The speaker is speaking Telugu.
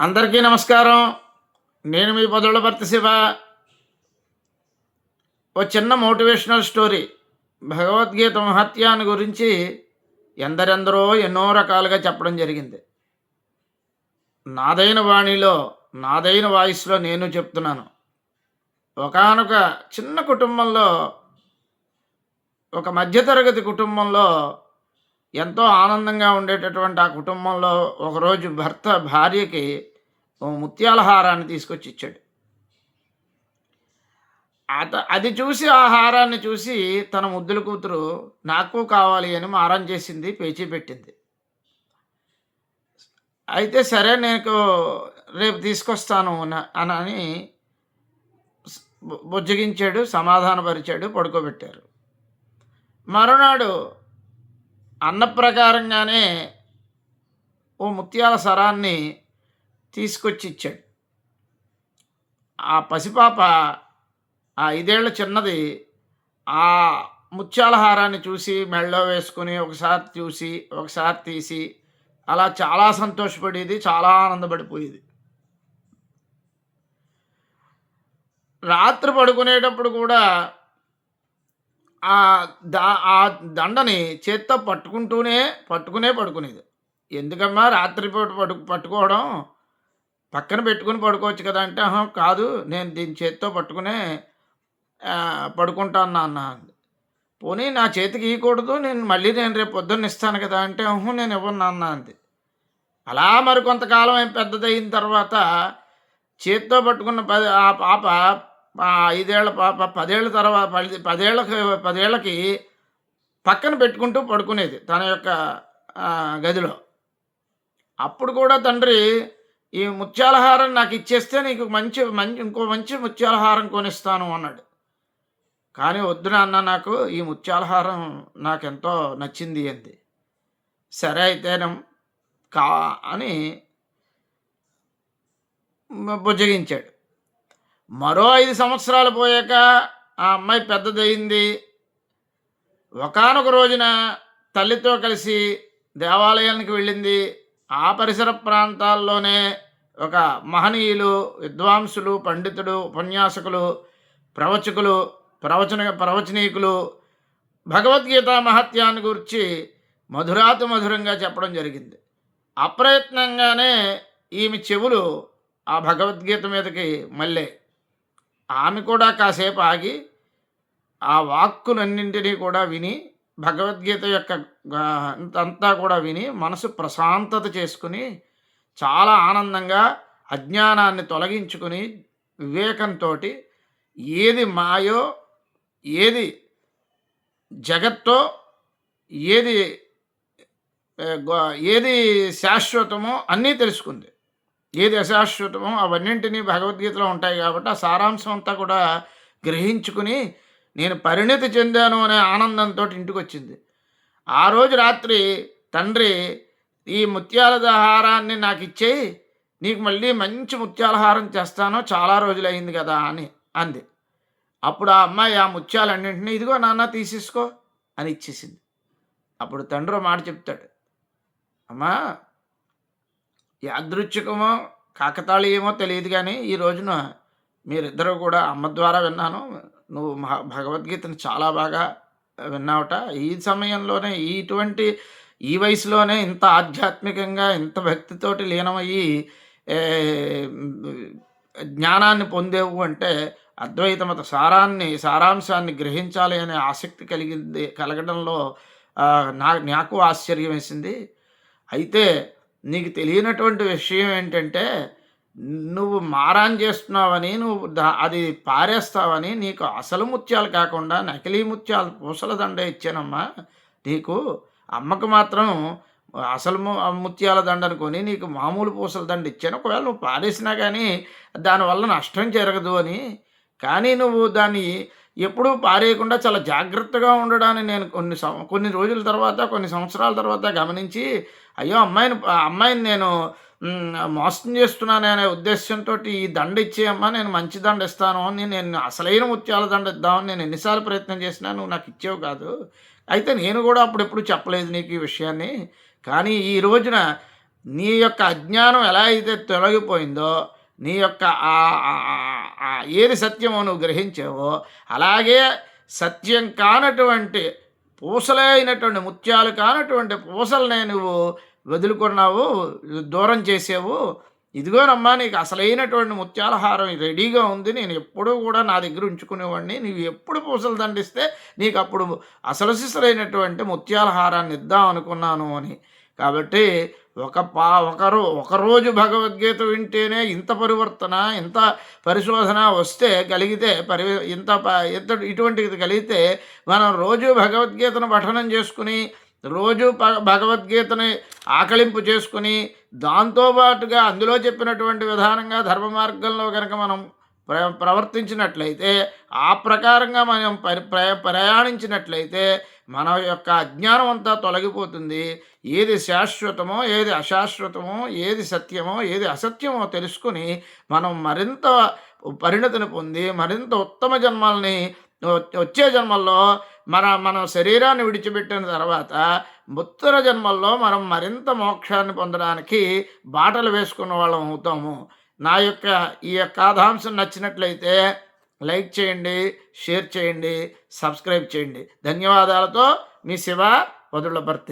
అందరికీ నమస్కారం. నేను మీ పొదళ్ళపర్తి శివ. ఓ చిన్న మోటివేషనల్ స్టోరీ. భగవద్గీత మహత్యాన్ని గురించి ఎందరెందరో ఎన్నో రకాలుగా చెప్పడం జరిగింది. నాదైన వాణిలో నాదైన వాయిస్లో నేను చెప్తున్నాను. ఒకానొక చిన్న కుటుంబంలో ఒక మధ్యతరగతి కుటుంబంలో ఎంతో ఆనందంగా ఉండేటటువంటి ఆ కుటుంబంలో ఒకరోజు భర్త భార్యకి ముత్యాల హారాన్ని తీసుకొచ్చి ఇచ్చాడు. అత అది చూసి ఆ హారాన్ని చూసి తన ముద్దుల కూతురు నాకు కావాలి అని మారం చేసింది పేచీ పెట్టింది. అయితే సరే నేను రేపు తీసుకొస్తాను అని బు- బుజ్జగించాడు సమాధానపరిచాడు పడుకోబెట్టారు. మరునాడు అన్న ప్రకారంగానే ఓ ముత్యాల సరాన్ని తీసుకొచ్చి ఇచ్చాడు ఆ పసిపాప ఆ ఐదేళ్ళ చిన్నది ఆ ముత్యాల హారాన్ని చూసి మెళ్ళో వేసుకుని ఒకసారి చూసి ఒకసారి తీసి అలా చాలా సంతోషపడేది చాలా ఆనందపడిపోయేది. రాత్రి పడుకునేటప్పుడు కూడా ఆ దా ఆ దండని చేత్తో పట్టుకుంటూనే పట్టుకునే పడుకునేది. ఎందుకమ్మా రాత్రిపూట పట్టు పట్టుకోవడం? పక్కన పెట్టుకుని పడుకోవచ్చు కదా అంటే కాదు నేను దీని చేత్తో పట్టుకునే పడుకుంటాను నాన్న పోనీ నా చేతికి ఇవ్వకూడదు నేను మళ్ళీ నేను రేపు పొద్దున్న ఇస్తాను కదా అంటే అహు నేను ఇవ్వను నాన్న అంది. అలా మరి కొంతకాలం ఏం పెద్దదయిన తర్వాత చేత్తో పట్టుకున్న పది ఆ పాప ఐదేళ్ళ పాప పదేళ్ళ తర్వాత పది పదేళ్ళకి పదేళ్ళకి పక్కన పెట్టుకుంటూ పడుకునేది తన యొక్క గదిలో. అప్పుడు కూడా తండ్రి ఈ ముత్యాలహారం నాకు ఇచ్చేస్తే నీకు మంచి మంచి ఇంకో మంచి ముత్యాలహారం కొనిస్తాను అన్నాడు. కానీ వద్దు నాన్న నాకు ఈ ముత్యాలహారం నాకెంతో నచ్చింది అంది. సరే అయితేనం కా అని బుజ్జగించాడు. మరో ఐదు సంవత్సరాలు పోయాక ఆ అమ్మాయి పెద్దదయింది. ఒకానొక రోజున తల్లితో కలిసి దేవాలయానికి వెళ్ళింది. ఆ పరిసర ప్రాంతాల్లోనే ఒక మహనీయులు విద్వాంసులు పండితుడు ఉపన్యాసకులు ప్రవచకులు ప్రవచన ప్రవచనీకులు భగవద్గీత మహత్యాన్ని గురించి మధురాతి మధురంగా చెప్పడం జరిగింది. అప్రయత్నంగానే ఈమె చెవులు ఆ భగవద్గీత మీదకి మళ్ళీ. ఆమె కూడా కాసేపు ఆగి ఆ వాక్కులన్నింటినీ కూడా విని భగవద్గీత యొక్క అంతా కూడా విని మనసు ప్రశాంతత చేసుకుని చాలా ఆనందంగా అజ్ఞానాన్ని తొలగించుకుని వివేకంతో ఏది మాయో ఏది జగత్తో ఏది ఏది శాశ్వతమో అన్నీ తెలుసుకుంది. ఏది అశాశ్వతమో అవన్నింటినీ భగవద్గీతలో ఉంటాయి కాబట్టి ఆ సారాంశం అంతా కూడా గ్రహించుకుని నేను పరిణితి చెందాను అనే ఆనందంతో ఇంటికి వచ్చింది ఆ రోజు రాత్రి తండ్రి ఈ ముత్యాల దహారాన్ని నాకు ఇచ్చేయి నీకు మళ్ళీ మంచి ముత్యాలహారం చేస్తాను చాలా రోజులైంది కదా అని అంది. అప్పుడు ఆ అమ్మాయి ఆ ముత్యాలన్నింటినీ ఇదిగో నాన్న తీసేసుకో అని ఇచ్చేసింది. అప్పుడు తండ్రి మాట చెప్తాడు. అమ్మా యాదృచ్ఛికమో కాకతాళీయమో తెలియదు కానీ ఈ రోజున మీరిద్దరూ కూడా అమ్మ ద్వారా విన్నాను. నువ్వు మహా భగవద్గీతను చాలా బాగా విన్నావుట. ఈ సమయంలోనే ఇటువంటి ఈ వయసులోనే ఇంత ఆధ్యాత్మికంగా ఇంత భక్తితోటి లీనమయ్యి జ్ఞానాన్ని పొందేవు అంటే అద్వైత మత సారాన్ని సారాంశాన్ని గ్రహించాలి అనే ఆసక్తి కలిగింది కలగడంలో నా నాకు ఆశ్చర్యం వేసింది అయితే నీకు తెలియనటువంటి విషయం ఏంటంటే నువ్వు మారాన్ చేస్తున్నావని నువ్వు దా అది పారేస్తావని నీకు అసలు ముత్యాలు కాకుండా నకిలీ ముత్యాలు పూసల దండ ఇచ్చానమ్మా. నీకు అమ్మకు మాత్రం అసలు ముత్యాల దండ అనుకొని నీకు మామూలు పూసల దండ ఇచ్చాను. ఒకవేళ నువ్వు పారేసినా కానీ దానివల్ల నష్టం జరగదు అని. కానీ నువ్వు దాన్ని ఎప్పుడూ పారేయకుండా చాలా జాగ్రత్తగా ఉండడాన్ని నేను కొన్ని కొన్ని రోజుల తర్వాత కొన్ని సంవత్సరాల తర్వాత గమనించి అయ్యో అమ్మాయిని అమ్మాయిని నేను మోసం చేస్తున్నాను అనే ఉద్దేశంతో ఈ దండ ఇచ్చేయమ్మా నేను మంచి దండ ఇస్తాను అని నేను అసలైన ముత్యాల దండ ఇద్దామని నేను ఎన్నిసార్లు ప్రయత్నం చేసినా నువ్వు నాకు ఇచ్చేవు కాదు. అయితే నేను కూడా అప్పుడెప్పుడు చెప్పలేదు నీకు ఈ విషయాన్ని. కానీ ఈ రోజున నీ యొక్క అజ్ఞానం ఎలా అయితే తొలగిపోయిందో నీ యొక్క ఏది సత్యమో నువ్వు గ్రహించావో అలాగే సత్యం కానటువంటి పూసలే అయినటువంటి ముత్యాలు కానటువంటి పూసలనే నువ్వు వదులుకున్నావు దూరం చేసావు. ఇదిగోనమ్మా నీకు అసలైనటువంటి ముత్యాల హారం రెడీగా ఉంది. నేను ఎప్పుడూ కూడా నా దగ్గర ఉంచుకునేవాడిని. నీవు ఎప్పుడు పూసలు దండిస్తే నీకు అప్పుడు అసలు సిసలైనటువంటి ముత్యాల హారాన్ని ఇద్దాం అనుకున్నాను అని. కాబట్టి ఒక పా ఒకరు ఒకరోజు భగవద్గీత వింటేనే ఇంత పరివర్తన ఇంత పరిశోధన వస్తే కలిగితే పరి ఇంత ప- ఇంత ఇటువంటిది కలిగితే మనం రోజు భగవద్గీతను పఠనం చేసుకుని రోజు ప- భగవద్గీతని ఆకలింపు చేసుకుని దాంతోపాటుగా అందులో చెప్పినటువంటి విధానంగా ధర్మ మార్గంలో కనుక మనం ప్ర ప్రవర్తించినట్లయితే ఆ ప్రకారంగా మనం పరి ప్ర ప్రయాణించినట్లయితే మన యొక్క అజ్ఞానం అంతా తొలగిపోతుంది. ఏది శాశ్వతమో ఏది అశాశ్వతమో ఏది సత్యమో ఏది అసత్యమో తెలుసుకుని మనం మరింత పరిణతిని పొంది మరింత ఉత్తమ జన్మల్ని వచ్చే జన్మల్లో మన మన శరీరాన్ని విడిచిపెట్టిన తర్వాత ఉత్తర జన్మల్లో మనం మరింత మోక్షాన్ని పొందడానికి బాటలు వేసుకున్న వాళ్ళం అవుతాము. నా యొక్క ఈ యొక్క కథాంశం నచ్చినట్లయితే లైక్ చేయండి షేర్ చేయండి సబ్స్క్రైబ్ చేయండి. ధన్యవాదాలతో మీ శివ వదుల భర్తీ.